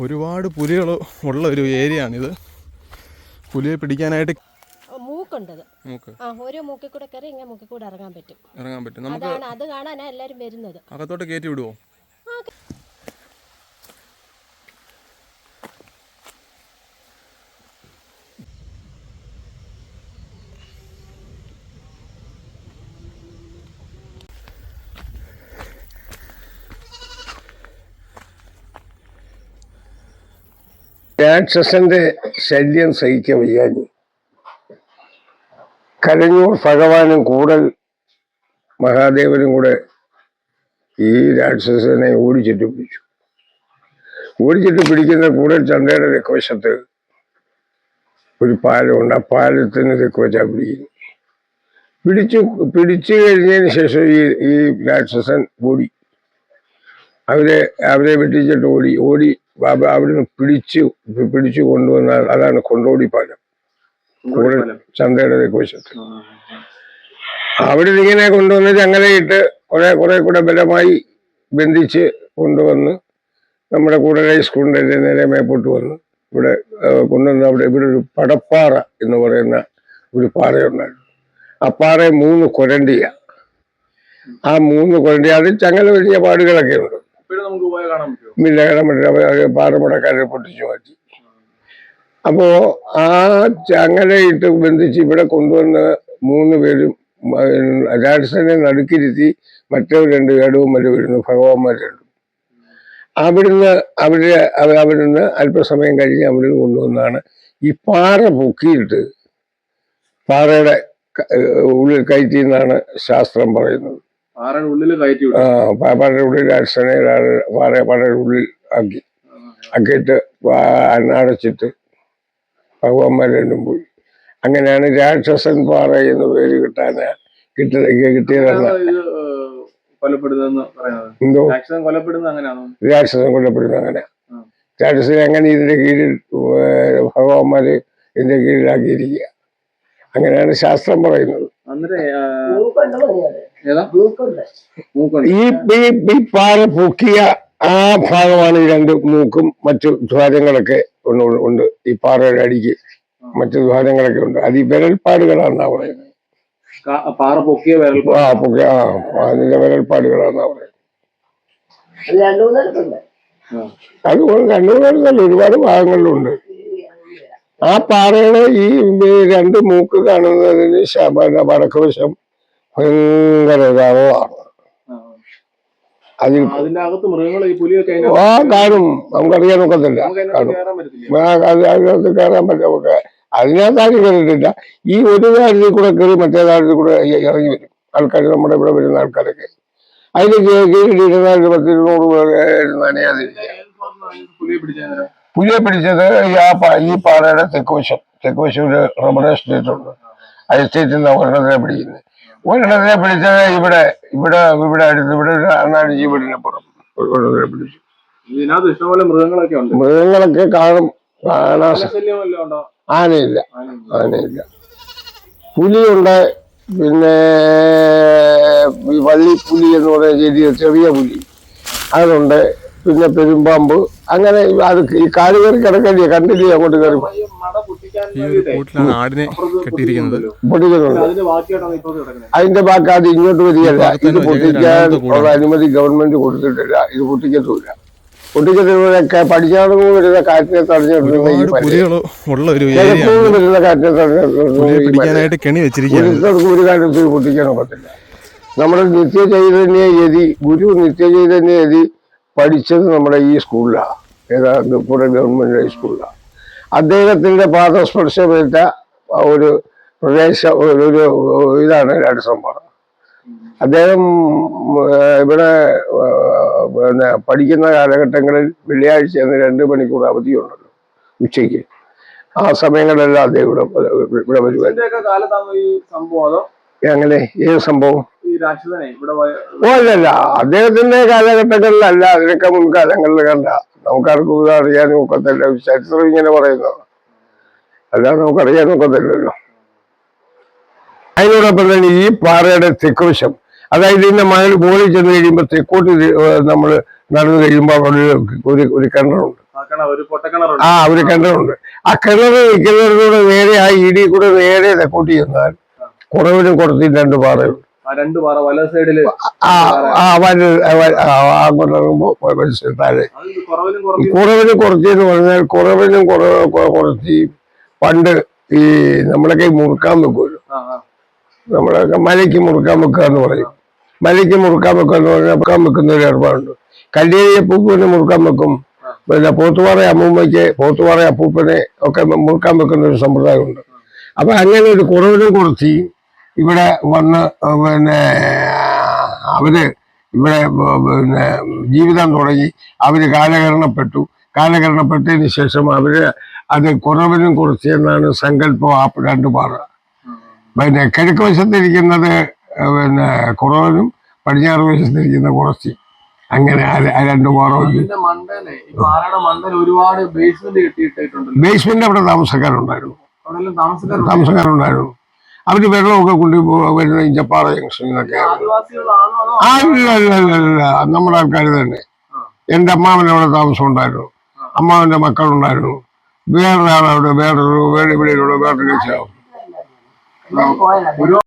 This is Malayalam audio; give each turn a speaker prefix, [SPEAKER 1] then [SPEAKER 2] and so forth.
[SPEAKER 1] ഒരുപാട് പുലികൾ ഉള്ള ഒരു ഏരിയ ആണിത് പുലിയെ പിടിക്കാനായിട്ട്
[SPEAKER 2] മൂക്കുണ്ടത്. ആ ഓരോ മൂക്കിൽ കൂടെ കയറി ഇങ്ങനെ മൂക്കിൽ കൂടെ ഇറങ്ങാൻ പറ്റും.
[SPEAKER 1] ഇറങ്ങാൻ പറ്റും. നമുക്ക്
[SPEAKER 2] അതാണ് അത് കാണാനാ എല്ലാരും വരുന്നത്.
[SPEAKER 1] അകത്തോട്ട് കയറ്റി വിടുവോ?
[SPEAKER 3] രാക്ഷസന്റെ ശല്യം സഹിക്ക വയ്യാഞ്ഞു. കരഞ്ഞൂർ ഭഗവാനും കൂടൽ മഹാദേവനും കൂടെ ഈ രാക്ഷസനെ ഓടിച്ചിട്ട് പിടിച്ചു. ഓടിച്ചിട്ട് പിടിക്കുന്ന കൂടൽ ചന്തയുടെ തെക്കുവശത്ത് ഒരു പാലമുണ്ട്. ആ പാലത്തിന് തെക്കുവച്ചാ പിടിക്കുന്നു പിടിച്ചു പിടിച്ചു കഴിഞ്ഞതിന് ശേഷം ഈ ഈ രാക്ഷസൻ ഓടി. അവരെ അവരെ വെട്ടിച്ചിട്ട് ഓടി. ഓടി അവ- അവിടുന്ന് പിടിച്ചു പിടിച്ചു കൊണ്ടുവന്ന അതാണ് കൊണ്ടോടി പാലം. കൂടെ ചന്തയുടെ കോശത്ത് അവിടെ ഇങ്ങനെ കൊണ്ടുവന്ന് ചങ്ങലയിട്ട് കുറെ കുറെ കൂടെ ബലമായി ബന്ധിച്ച് കൊണ്ടുവന്ന് നമ്മുടെ കൂടെ സ്കൂളിന്റെ നേരെ മേപ്പോട്ട് വന്ന് ഇവിടെ കൊണ്ടുവന്ന് അവിടെ ഇവിടെ ഒരു പടപ്പാറ എന്ന് പറയുന്ന ഒരു പാറയുണ്ടായിരുന്നു. ആ പാറ മൂന്ന് കൊരണ്ടിയ. ആ മൂന്ന് കൊരണ്ടിയ അതിൽ ചങ്ങല വലിയ പാടുകളൊക്കെ ഉണ്ട്
[SPEAKER 1] ഇപ്പോഴും നമുക്ക്
[SPEAKER 3] പാറമുടക്കാരെ പൊട്ടിച്ചു മാറ്റി. അപ്പോ ആ ചങ്ങലയിട്ട് ബന്ധിച്ച് ഇവിടെ കൊണ്ടുവന്ന മൂന്ന് പേരും രാജസനെ നടുക്കിരുത്തി മറ്റവർ രണ്ട് ഏടവും മറ്റു വരുന്നു ഭഗവാന്മാർ രണ്ടും. അവിടുന്ന് അവർ അവ- അവിടുന്ന് അല്പസമയം കഴിഞ്ഞ് അവിടുന്ന് കൊണ്ടുവന്നാണ് ഈ പാറ പൊക്കിയിട്ട് പാറയുടെ ഉള്ളിൽ കയറ്റി എന്നാണ് ശാസ്ത്രം പറയുന്നത്.
[SPEAKER 1] ആരുടെ ഉള്ളിൽ കയറ്റി
[SPEAKER 3] പാറയുടെ ഉള്ളിൽ അച്ഛനെ പാറ പാറയുടെ ഉള്ളിൽ ആക്കി ആക്കിയിട്ട് അന്നടച്ചിട്ട് അടച്ചിട്ട് ഭഗവാന്മാർ രണ്ടും പോയി. അങ്ങനെയാണ് രാക്ഷസൻ പാറ എന്ന പേര് കിട്ടാൻ കിട്ടി കിട്ടിയതെന്ന്
[SPEAKER 1] ഇത് കൊലപ്പെടുന്നതെന്ന് പറയുന്നത്.
[SPEAKER 3] എന്തോ?
[SPEAKER 1] രാക്ഷസൻ കൊലപ്പെടുന്നത് അങ്ങനെയാണോ?
[SPEAKER 3] രാക്ഷസൻ കൊല്ലപ്പെടുന്നത് അങ്ങനെ. രാക്ഷസൻ അങ്ങനെ ഇതിന്റെ കീഴിൽ ഏർ ഭഗവാന്മാര് ഇതിന്റെ കീഴിലാക്കിയിരിക്കുക. അങ്ങനെയാണ് ശാസ്ത്രം പറയുന്നത്.
[SPEAKER 1] അന്നേരം
[SPEAKER 3] ഈ ഈ- പാറ പൊക്കിയ ആ ഭാഗമാണ് ഈ രണ്ട് മൂക്കും മറ്റു ദ്വാരങ്ങളൊക്കെ ഉണ്ട് ഈ പാറയുടെ അടിക്ക് മറ്റു ദ്വാരങ്ങളൊക്കെ ഉണ്ട്. അത് ഈ വിരൽപ്പാടുകളാണെന്നാ പറയുന്നത്.
[SPEAKER 1] പാറ പൊക്കിയ വിരൽ
[SPEAKER 3] ആ പൊക്കിയ ആ അതിന്റെ വിരൽപ്പാടുകളാണെന്നാ പറയുന്നത്. അതുപോലെ കണ്ണൂരിലല്ല ഒരുപാട് ഭാഗങ്ങളിലുണ്ട്. ആ പാറയുടെ ഈ രണ്ട് മൂക്ക് കാണുന്നതിന് വടക്കുവശം ഭയങ്കര രവമാണ് അതിൽ
[SPEAKER 1] അതിനകത്ത് മൃഗങ്ങൾ ഈ പുലിയൊക്കെ
[SPEAKER 3] ആ കാണും. നമുക്കറിയാൻ ഒക്കത്തില്ല. കാണും. അതിനകത്ത് കയറാൻ പറ്റും അതിനകത്ത് ആരും കയറിയിട്ടില്ല ഈ ഒരു കാര്യത്തിൽ കൂടെ കയറി മറ്റേ കാര്യത്തിൽ കൂടെ ഇറങ്ങി വരും. ആൾക്കാർ നമ്മുടെ ഇവിടെ വരുന്ന ആൾക്കാരൊക്കെ. അതിന് ഇരുപതായിരം പത്ത് ഇരുന്നൂറ് പേര് നനയാതിരിക്കുക
[SPEAKER 1] പുലിയെ
[SPEAKER 3] പിടിച്ചത്? ഈ പാറയുടെ തെക്കുവശം തെക്കുവശം ഒരു റബ്ബർ എസ്റ്റേറ്റ് ഉണ്ട്. ആ എസ്റ്റേറ്റിൽ നിന്ന് ഒരെണ്ണത്തിനെ പിടിക്കുന്നത്. ഒരെണ്ണത്തിനെ പിടിച്ചത് ഇവിടെ ഇവിടെ ഇവിടെ അടുത്ത് ഇവിടെ ഒരു അണ്ണാടി വീടിനപ്പുറം ഒരെണ്ണത്തിനെ പിടിച്ചു.
[SPEAKER 1] ഇതിനകത്ത് ഇഷ്ടംപോലെ മൃഗങ്ങളൊക്കെ ഉണ്ട്.
[SPEAKER 3] മൃഗങ്ങളൊക്കെ കാണും. കാണാൻ ആനയില്ല.
[SPEAKER 1] ആനയില്ല.
[SPEAKER 3] പുലിയുണ്ട്. പിന്നെ ഈ വള്ളിപ്പുലി എന്ന് പറയുന്ന ചെറിയ ചെറിയ പുലി. അതുണ്ട്. പിന്നെ പെരുമ്പാമ്പ്. അങ്ങനെ അത് ഈ കാൽ കയറി കിടക്കല്ലേ കണ്ടില്ലേ? അങ്ങോട്ട് കയറി.
[SPEAKER 1] ഈ മട
[SPEAKER 4] ഒരു കൂട്ടിലാണ് ആടിനെ കെട്ടിയിരിക്കുന്നത്.
[SPEAKER 1] അതിന്റെ
[SPEAKER 3] ഭാഗത്ത് ഇങ്ങോട്ട് വരികയല്ല. ഇത് പൊട്ടിക്കാൻ ഉള്ള അനുമതി ഗവൺമെന്റ് കൊടുത്തിട്ടില്ല. ഇത് പൊട്ടിക്കത്തുമില്ല പൊട്ടിക്കത്തിലൂടെയൊക്കെ പടിഞ്ഞാറുനിന്ന് വരുന്ന കാറ്റിനെ തടഞ്ഞു നിർത്തുന്ന ഈ
[SPEAKER 4] ഒരുപാട്
[SPEAKER 3] പരി-
[SPEAKER 4] ഉള്ള ഒരു ഏരിയ
[SPEAKER 3] കിഴക്കുനിന്ന് വരുന്ന കാറ്റിനെ തടഞ്ഞു നിർത്തുന്ന
[SPEAKER 4] പുലിയെ
[SPEAKER 3] ഈ
[SPEAKER 4] കെണി വെച്ചിരിക്കുകയാണ്.
[SPEAKER 3] ഒരു കാര്യത്തിൽ പൊട്ടിക്കാൻ ഒക്കത്തില്ല നമ്മുടെ നിത്യചൈതന്യ യതി ഗുരു നിത്യചൈതന്യ യതി പഠിച്ചത് നമ്മുടെ ഈ സ്കൂളിലാണ് ഏതാ കൂടെ ഗവൺമെന്റ് ഹൈസ്കൂളിലാണ് അദ്ദേഹത്തിന്റെ പാദസ്പർശമേറ്റ ഒരു പ്രദേശ ഒരു ഇതാണ് രാജസംഭവം അദ്ദേഹം ഇവിടെ പിന്നെ പഠിക്കുന്ന കാലഘട്ടങ്ങളിൽ വെള്ളിയാഴ്ച എന്ന് രണ്ട് മണിക്കൂർ അവധിയുണ്ടല്ലോ ഉച്ചയ്ക്ക്. ആ സമയങ്ങളിലെല്ലാം അദ്ദേഹം ഇവിടെ ഇവിടെ വരുവാൻ എങ്ങനെ? ഏത് സംഭവം? ഓ അല്ലല്ല. അദ്ദേഹത്തിന്റെ കാലഘട്ടങ്ങളിലല്ല. അതിനൊക്കെ മുൻകാലങ്ങളിൽ കണ്ട നമുക്കാർക്കും ഇത് അറിയാനും ഒക്കത്തില്ല. ചരിത്രം ഇങ്ങനെ പറയുന്നത് അല്ലാതെ നമുക്ക് അറിയാനും ഒക്കത്തില്ലല്ലോ. അതിനോടൊപ്പം തന്നെ ഈ പാറയുടെ തെക്കുവശം അതായത് ഇതിന്റെ മകൾ മുകളിൽ ചെന്ന് കഴിയുമ്പോൾ തെക്കോട്ട് നമ്മൾ നടന്നു കഴിയുമ്പോൾ അവിടെ ഒരു ഒരു കിണറുണ്ട്.
[SPEAKER 1] ആ
[SPEAKER 5] ഒരു
[SPEAKER 3] കിണറുണ്ട്. ആ കിണർ നിൽക്കുന്നതിനോട് നേരെ ആ ഇടി കൂടെ നേരെ തെക്കോട്ട് ചെന്നാൽ കുറവിനും കുറച്ചും രണ്ട് പാറയുണ്ട്.
[SPEAKER 5] രണ്ട് പാറ വല
[SPEAKER 3] സൈഡിൽ അങ്ങോട്ട് താഴെ.
[SPEAKER 5] കുറവിലും
[SPEAKER 3] കുറവിനും കുറച്ചെന്ന് പറഞ്ഞാൽ കുറവിനും കുറവ് കുറച്ച് പണ്ട് ഈ നമ്മളൊക്കെ മുറുക്കാൻ വെക്കുമല്ലോ. നമ്മളൊക്കെ മലയ്ക്ക് മുറുക്കാൻ വെക്കുക എന്ന് പറയും. മലയ്ക്ക് മുറുക്കാൻ വെക്കുക എന്ന് പറഞ്ഞാൽ മുറുക്കാൻ വെക്കുന്ന ഒരു ഏർപ്പാടുണ്ട്. കല്ലേരി അപ്പൂപ്പനെ മുറുക്കാൻ വെക്കും. പിന്നെ പോത്തുപാറ അമ്മൂമ്മയ്ക്ക് പോത്തുപാറ അപ്പൂപ്പനെ ഒക്കെ മുറുക്കാൻ വെക്കുന്ന ഒരു സമ്പ്രദായമുണ്ട്. അപ്പൊ അങ്ങനെ ഒരു കുറവിനും കുറച്ച് ഇവിടെ വന്ന് പിന്നെ അവർ ഇവിടെ പിന്നെ ജീവിതം തുടങ്ങി. അവർ കാലഹരണപ്പെട്ടു. കാലഹരണപ്പെട്ടതിന് ശേഷം അവർ അത് കുറവിനും കുറച്ച് എന്നാണ് സങ്കല്പം ആ രണ്ട് പാറ. പിന്നെ കിഴക്ക് വശത്തിരിക്കുന്നത് പിന്നെ കുറവനും പടിഞ്ഞാറ് വശത്തിരിക്കുന്ന കുറച്ച്. അങ്ങനെ രണ്ട് പാറ
[SPEAKER 5] ഇതിന്റെ മണ്ടയിലെ ഈ പാറയുടെ മണ്ടയിൽ ഒരുപാട് ബേസ്മെന്റ്
[SPEAKER 3] അവിടെ താമസക്കാരുണ്ടായിരുന്നു. താമസക്കാരുണ്ടായിരുന്നു. അവർ വെള്ളമൊക്കെ കൊണ്ട് വരുന്ന ഇഞ്ചപ്പാറ ജംഗ്ഷനിലൊക്കെ.
[SPEAKER 5] അല്ല അല്ല
[SPEAKER 3] അല്ല ഇല്ല നമ്മുടെ ആൾക്കാർ തന്നെ. എന്റെ അമ്മാവൻ അവിടെ താമസം ഉണ്ടായിരുന്നു അമ്മാവന്റെ മക്കളുണ്ടായിരുന്നു. വേറൊരാളവിടെ വേറൊരു വേറെ ഇവിടെ വേറൊരു
[SPEAKER 5] ഒരു